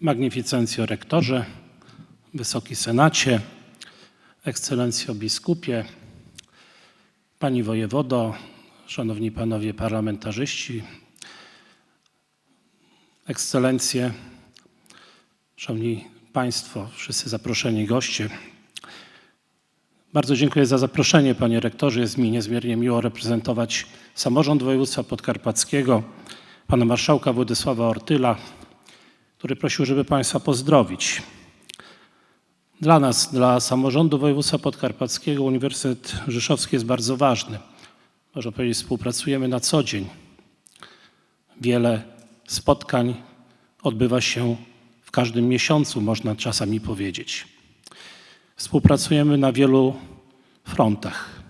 Magnificencjo Rektorze, Wysoki Senacie, Ekscelencjo Biskupie, Pani Wojewodo, Szanowni Panowie Parlamentarzyści, Ekscelencje, Szanowni Państwo, wszyscy zaproszeni goście. Bardzo dziękuję za zaproszenie, panie rektorze. Jest mi niezmiernie miło reprezentować samorząd województwa podkarpackiego, pana marszałka Władysława Ortyla, który prosił, żeby państwa pozdrowić. Dla nas, dla samorządu województwa podkarpackiego Uniwersytet Rzeszowski jest bardzo ważny. Można powiedzieć, współpracujemy na co dzień. Wiele spotkań odbywa się w każdym miesiącu, można czasami powiedzieć. Współpracujemy na wielu frontach.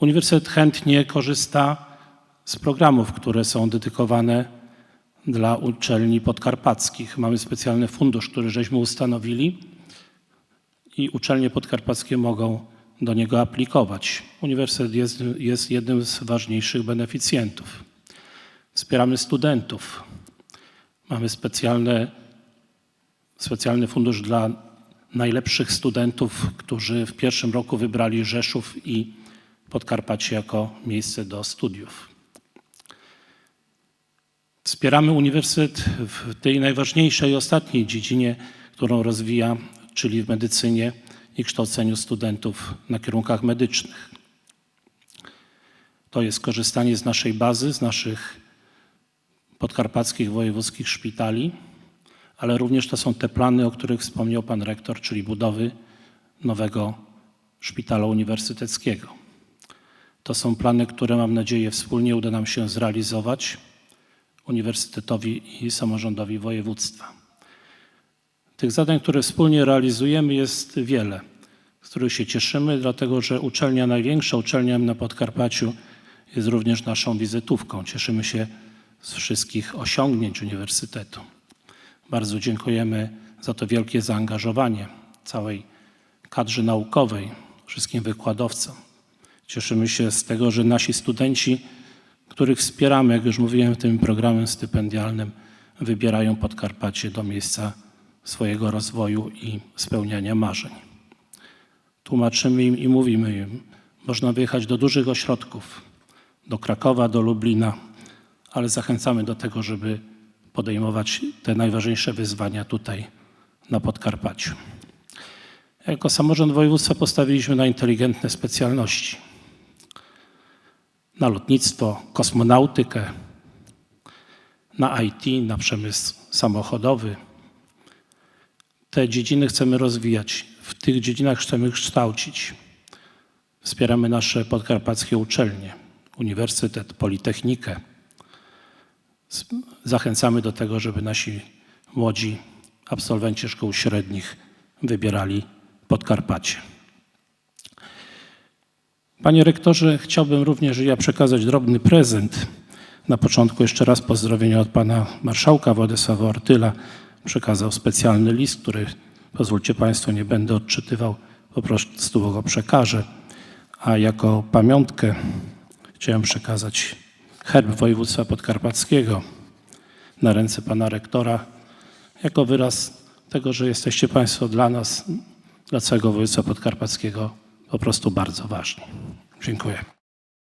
Uniwersytet chętnie korzysta z programów, które są dedykowane dla uczelni podkarpackich. Mamy specjalny fundusz, który żeśmy ustanowili i uczelnie podkarpackie mogą do niego aplikować. Uniwersytet jest, jest jednym z ważniejszych beneficjentów. Wspieramy studentów. Mamy specjalne, specjalny fundusz dla najlepszych studentów, którzy w pierwszym roku wybrali Rzeszów i Podkarpacie jako miejsce do studiów. Wspieramy uniwersytet w tej najważniejszej ostatniej dziedzinie, którą rozwija, czyli w medycynie i kształceniu studentów na kierunkach medycznych. To jest korzystanie z naszej bazy, z naszych podkarpackich wojewódzkich szpitali, ale również to są te plany, o których wspomniał pan rektor, czyli budowy nowego szpitala uniwersyteckiego. To są plany, które mam nadzieję wspólnie uda nam się zrealizować uniwersytetowi i samorządowi województwa. Tych zadań, które wspólnie realizujemy, jest wiele, z których się cieszymy, dlatego że uczelnia największa, uczelnia na Podkarpaciu jest również naszą wizytówką. Cieszymy się z wszystkich osiągnięć uniwersytetu. Bardzo dziękujemy za to wielkie zaangażowanie całej kadrze naukowej, wszystkim wykładowcom. Cieszymy się z tego, że nasi studenci, których wspieramy, jak już mówiłem, tym programem stypendialnym, wybierają Podkarpacie do miejsca swojego rozwoju i spełniania marzeń. Tłumaczymy im i mówimy im, można wyjechać do dużych ośrodków, do Krakowa, do Lublina, ale zachęcamy do tego, żeby podejmować te najważniejsze wyzwania tutaj na Podkarpaciu. Jako samorząd województwa postawiliśmy na inteligentne specjalności. Na lotnictwo, kosmonautykę, na IT, na przemysł samochodowy. Te dziedziny chcemy rozwijać, w tych dziedzinach chcemy kształcić. Wspieramy nasze podkarpackie uczelnie, uniwersytet, politechnikę. Zachęcamy do tego, żeby nasi młodzi absolwenci szkół średnich wybierali Podkarpacie. Panie rektorze, chciałbym również ja przekazać drobny prezent. Na początku jeszcze raz pozdrowienia od pana marszałka Władysława Ortyla. Przekazał specjalny list, który pozwólcie państwo nie będę odczytywał, po prostu go przekażę. A jako pamiątkę chciałem przekazać herb województwa podkarpackiego na ręce pana rektora, jako wyraz tego, że jesteście państwo dla nas, dla całego województwa podkarpackiego po prostu bardzo ważni. Dziękuję.